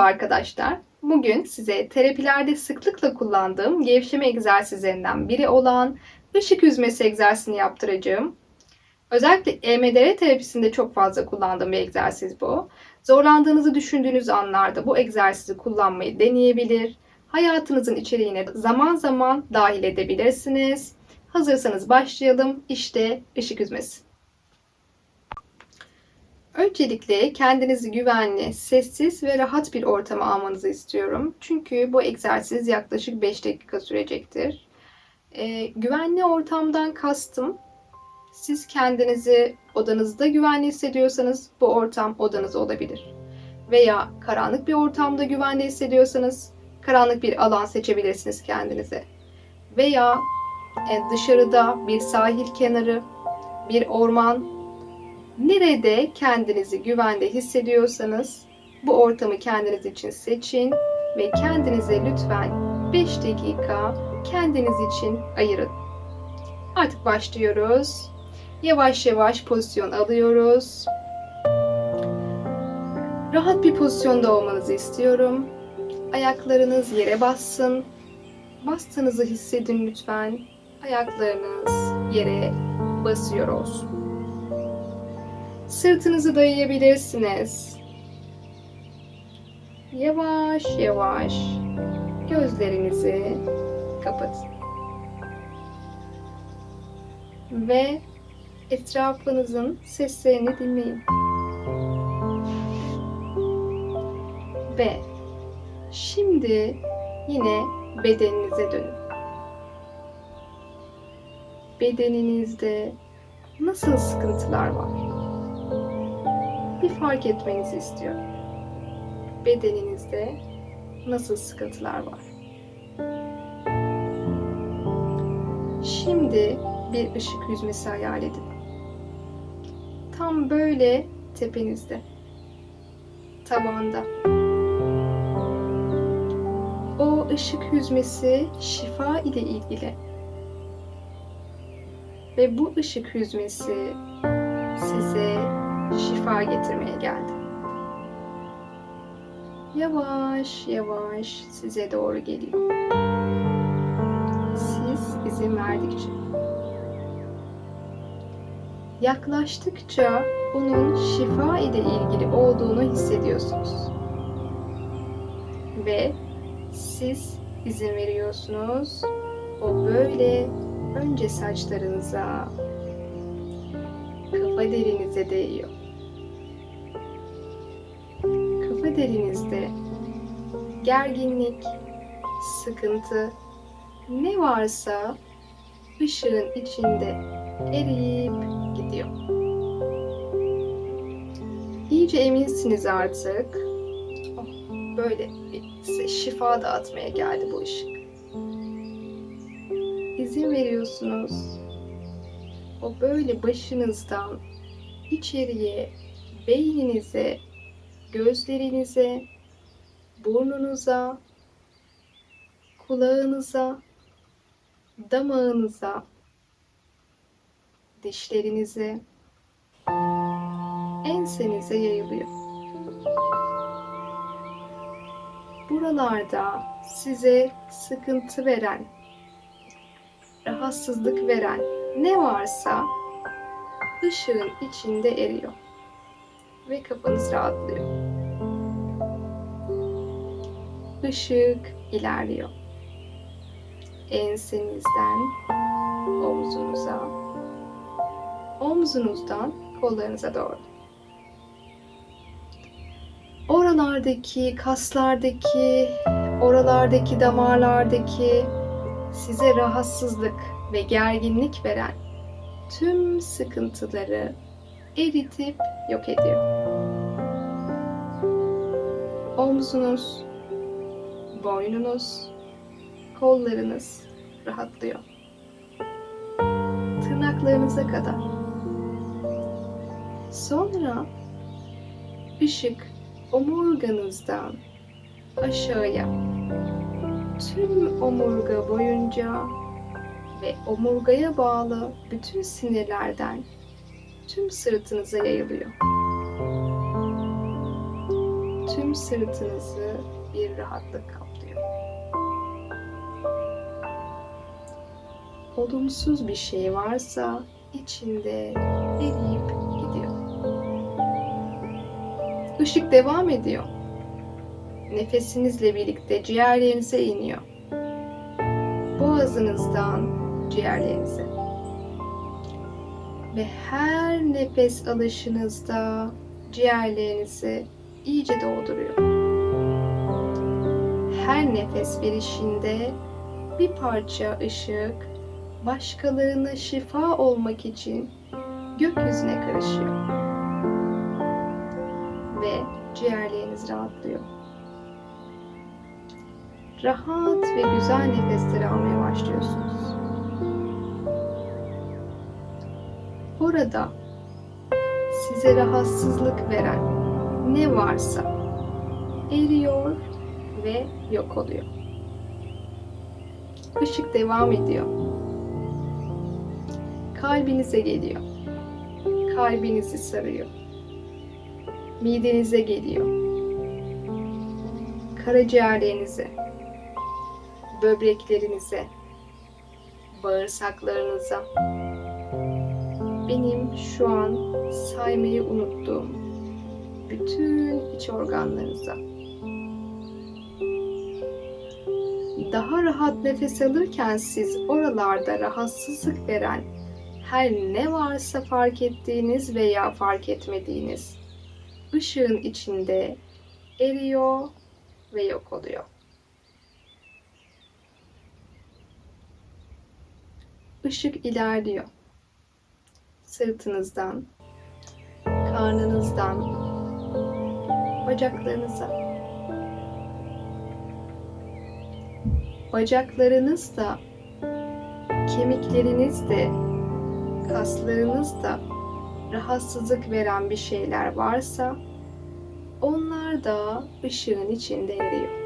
Merhaba arkadaşlar. Bugün size terapilerde sıklıkla kullandığım gevşeme egzersizlerinden biri olan ışık yüzmesi egzersizini yaptıracağım. Özellikle EMDR terapisinde çok fazla kullandığım bir egzersiz bu. Zorlandığınızı düşündüğünüz anlarda bu egzersizi kullanmayı deneyebilir. Hayatınızın içeriğine zaman zaman dahil edebilirsiniz. Hazırsanız başlayalım. İşte ışık yüzmesi. Öncelikle kendinizi güvenli, sessiz ve rahat bir ortama almanızı istiyorum. Çünkü bu egzersiz yaklaşık 5 dakika sürecektir. Ee, güvenli ortamdan kastım, siz kendinizi odanızda güvenli hissediyorsanız bu ortam odanız olabilir. Veya karanlık bir ortamda güvenli hissediyorsanız karanlık bir alan seçebilirsiniz kendinize. Veya e, dışarıda bir sahil kenarı, bir orman Nerede kendinizi güvende hissediyorsanız bu ortamı kendiniz için seçin ve kendinize lütfen 5 dakika kendiniz için ayırın. Artık başlıyoruz. Yavaş yavaş pozisyon alıyoruz. Rahat bir pozisyonda olmanızı istiyorum. Ayaklarınız yere bassın. Bastığınızı hissedin lütfen. Ayaklarınız yere basıyor olsun. Sırtınızı dayayabilirsiniz. Yavaş yavaş gözlerinizi kapatın. Ve etrafınızın seslerini dinleyin. Ve şimdi yine bedeninize dönün. Bedeninizde nasıl sıkıntılar var? Fark etmenizi istiyorum. Bedeninizde nasıl sıkıntılar var? Şimdi bir ışık yüzmesi hayal edin. Tam böyle tepenizde. Tavanda. O ışık yüzmesi şifa ile ilgili. Ve bu ışık yüzmesi size şifa getirmeye geldim. Yavaş yavaş size doğru geliyor. Siz izin verdikçe. Yaklaştıkça onun şifa ile ilgili olduğunu hissediyorsunuz. Ve siz izin veriyorsunuz. O böyle önce saçlarınıza, kafa derinize değiyor. Kafa derinizde gerginlik, sıkıntı ne varsa ışığın içinde eriyip gidiyor. İyice eminsiniz artık. Oh, böyle size şifa dağıtmaya geldi bu ışık. İzin veriyorsunuz o böyle başınızdan içeriye, beyninize, gözlerinize, burnunuza, kulağınıza, damağınıza, dişlerinize, ensenize yayılıyor. Buralarda size sıkıntı veren, rahatsızlık veren ne varsa ışığın içinde eriyor ve kafanız rahatlıyor. Işık ilerliyor. Ensenizden omzunuza, omzunuzdan kollarınıza doğru. Oralardaki, kaslardaki, oralardaki damarlardaki size rahatsızlık ve gerginlik veren tüm sıkıntıları eritip yok ediyor. Omzunuz, boynunuz, kollarınız rahatlıyor. Tırnaklarınıza kadar. Sonra ışık omurganızdan aşağıya tüm omurga boyunca ve omurgaya bağlı bütün sinirlerden tüm sırtınıza yayılıyor. tüm sırtınızı bir rahatlık kaplıyor. Olumsuz bir şey varsa içinde eriyip gidiyor. Işık devam ediyor. Nefesinizle birlikte ciğerlerinize iniyor. Boğazınızdan ciğerlerinize. Ve her nefes alışınızda ciğerlerinizi iyice dolduruyor. Her nefes verişinde bir parça ışık başkalarına şifa olmak için gökyüzüne karışıyor. Ve ciğerleriniz rahatlıyor. Rahat ve güzel nefesler almaya başlıyorsunuz. Orada size rahatsızlık veren ne varsa eriyor ve yok oluyor. Işık devam ediyor. Kalbinize geliyor. Kalbinizi sarıyor. Midenize geliyor. Karaciğerlerinize, böbreklerinize, bağırsaklarınıza, benim şu an saymayı unuttuğum bütün iç organlarınıza. Daha rahat nefes alırken siz oralarda rahatsızlık veren her ne varsa fark ettiğiniz veya fark etmediğiniz ışığın içinde eriyor ve yok oluyor. Işık ilerliyor sırtınızdan, karnınızdan, bacaklarınıza. Bacaklarınız da, kemikleriniz de, kaslarınız da rahatsızlık veren bir şeyler varsa onlar da ışığın içinde eriyor.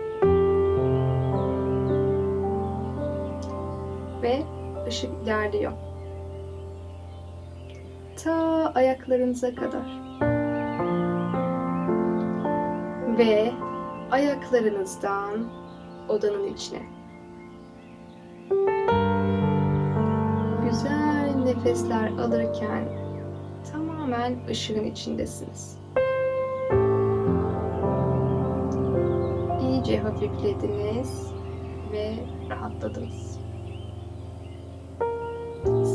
Ve ışık ilerliyor ta ayaklarınıza kadar. Ve ayaklarınızdan odanın içine. Nefesler alırken tamamen ışığın içindesiniz. İyice hafiflediniz ve rahatladınız.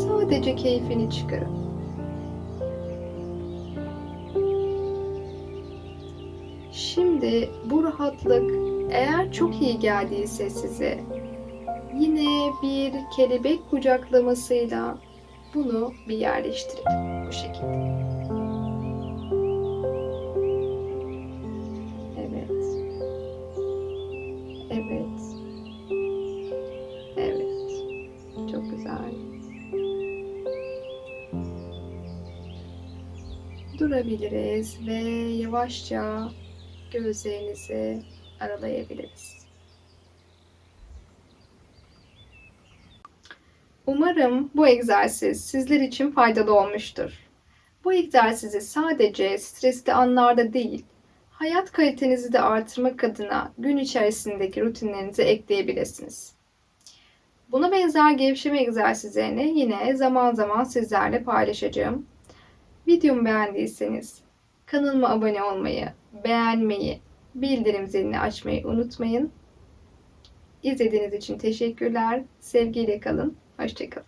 Sadece keyfini çıkarın. Şimdi bu rahatlık eğer çok iyi geldiyse size yine bir kelebek kucaklamasıyla bunu bir yerleştirin bu şekilde. Evet. Evet. Evet. Çok güzel. Durabiliriz ve yavaşça gözlerinizi aralayabiliriz. Umarım bu egzersiz sizler için faydalı olmuştur. Bu egzersizi sadece stresli anlarda değil, hayat kalitenizi de artırmak adına gün içerisindeki rutinlerinize ekleyebilirsiniz. Buna benzer gevşeme egzersizlerini yine zaman zaman sizlerle paylaşacağım. Videomu beğendiyseniz kanalıma abone olmayı, beğenmeyi, bildirim zilini açmayı unutmayın. İzlediğiniz için teşekkürler. Sevgiyle kalın. Hoşçakalın.